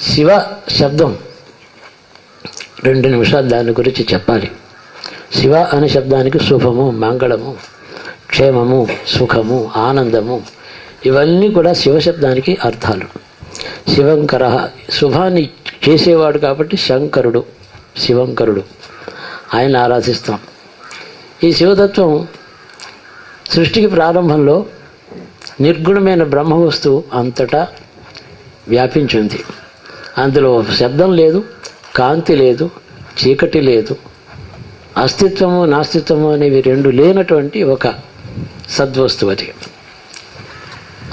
శివ శబ్దం. రెండు నిమిషాలు దాని గురించి చెప్పాలి. శివ అనే శబ్దానికి శుభము మంగళము క్షేమము సుఖము ఆనందము ఇవన్నీ కూడా శివశబ్దానికి అర్థాలు. శివంకర శుభాన్ని చేసేవాడు కాబట్టి శంకరుడు శివంకరుడు. ఆయన ఆరాధిస్తాం. ఈ శివతత్వం సృష్టికి ప్రారంభంలో నిర్గుణమైన బ్రహ్మ వస్తువు అంతటా వ్యాపించింది. అందులో శబ్దం లేదు కాంతి లేదు చీకటి లేదు. అస్తిత్వము నాస్తిత్వము అనేవి రెండు లేనటువంటి ఒక సద్వస్తువు అది.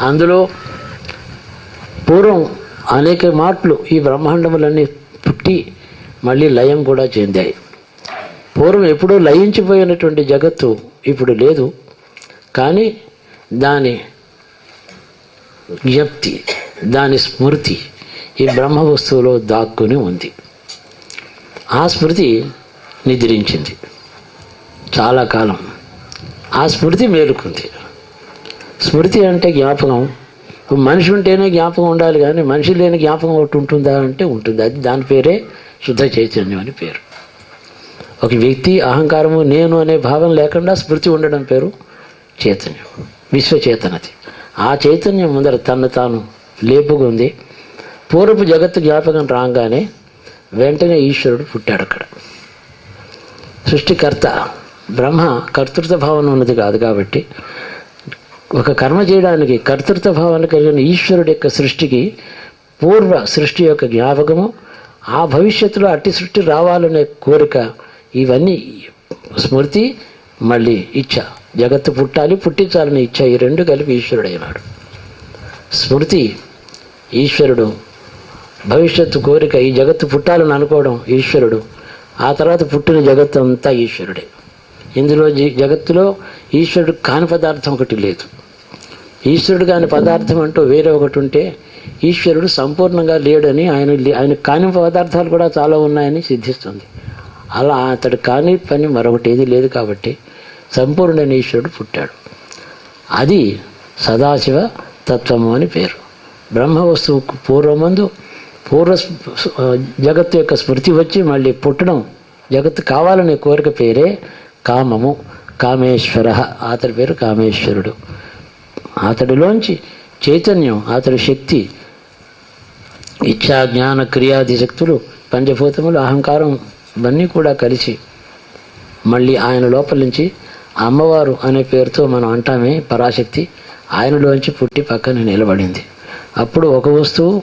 అందులో పూర్వం అనేక మాటలు ఈ బ్రహ్మాండములన్నీ పుట్టి మళ్ళీ లయం కూడా చెందాయి. పూర్వం ఎప్పుడూ లయించిపోయినటువంటి జగత్తు ఇప్పుడు లేదు. కానీ దాని జ్ఞప్తి దాని స్మృతి ఈ బ్రహ్మ వస్తువులో దాక్కుని ఉంది. ఆ స్మృతి నిద్రించింది. చాలా కాలం ఆ స్మృతి మేలుకుంది. స్మృతి అంటే జ్ఞాపకం. మనిషి ఉంటేనే జ్ఞాపకం ఉండాలి కానీ మనిషి లేని జ్ఞాపకం ఒకటి ఉంటుందా అంటే ఉంటుంది. అది దాని పేరే శుద్ధ చైతన్యం అని పేరు. ఒక వ్యక్తి అహంకారము నేను అనే భావం లేకుండా స్మృతి ఉండడం పేరు చైతన్యం. విశ్వచేతనది ఆ చైతన్యం ముందర తను తాను లేపుగా ఉంది పూర్వపు జగత్తు జ్ఞాపకం రాగానే వెంటనే ఈశ్వరుడు పుట్టాడు అక్కడ. సృష్టికర్త బ్రహ్మ కర్తృత్వ భావన ఉన్నది కాదు కాబట్టి ఒక కర్మ చేయడానికి కర్తృత్వ భావన కలిగిన ఈశ్వరుడి యొక్క సృష్టికి పూర్వ సృష్టి యొక్క జ్ఞాపకము ఆ భవిష్యత్తులో అట్టి సృష్టి రావాలనే కోరిక ఇవన్నీ స్మృతి మళ్ళీ ఇచ్చ. జగత్తు పుట్టాలి పుట్టించాలని ఇచ్చ ఈ రెండు కలిపి ఈశ్వరుడైనాడు స్మృతి ఈశ్వరుడు భవిష్యత్తు కోరిక ఈ జగత్తు పుట్టాలని అనుకోవడం ఈశ్వరుడు. ఆ తర్వాత పుట్టిన జగత్తు అంతా ఈశ్వరుడే. ఇందులో జీ- జగత్తులో ఈశ్వరుడు కాని పదార్థం ఒకటి లేదు. ఈశ్వరుడు కాని పదార్థం అంటూ వేరే ఒకటి ఉంటే ఈశ్వరుడు సంపూర్ణంగా లేడని ఆయన లే- ఆయన కాని పదార్థాలు కూడా చాలా ఉన్నాయని సిద్ధిస్తుంది. అలా అతడు కాని పని మరొకటి ఏది లేదు కాబట్టి సంపూర్ణమైన ఈశ్వరుడు పుట్టాడు. అది సదాశివ తత్వము అని పేరు. బ్రహ్మ వస్తువుకు పూర్వమందు పూర్వ స్మ- జగత్తు యొక్క స్మృతి వచ్చి మళ్ళీ పుట్టడం. జగత్తు కావాలనే కోరిక పేరే కామము. కామేశ్వర. అతడి పేరు కామేశ్వరుడు. అతడిలోంచి చైతన్యం అతడి శక్తి ఇచ్ఛా జ్ఞాన క్రియాది శక్తులు పంచభూతములు అహంకారం ఇవన్నీ కూడా కలిసి మళ్ళీ ఆయన లోపల నుంచి అమ్మవారు అనే పేరుతో మనం అంటామే పరాశక్తి. ఆయనలోంచి పుట్టి పక్కన నిలబడింది. అప్పుడు ఒక వస్తువు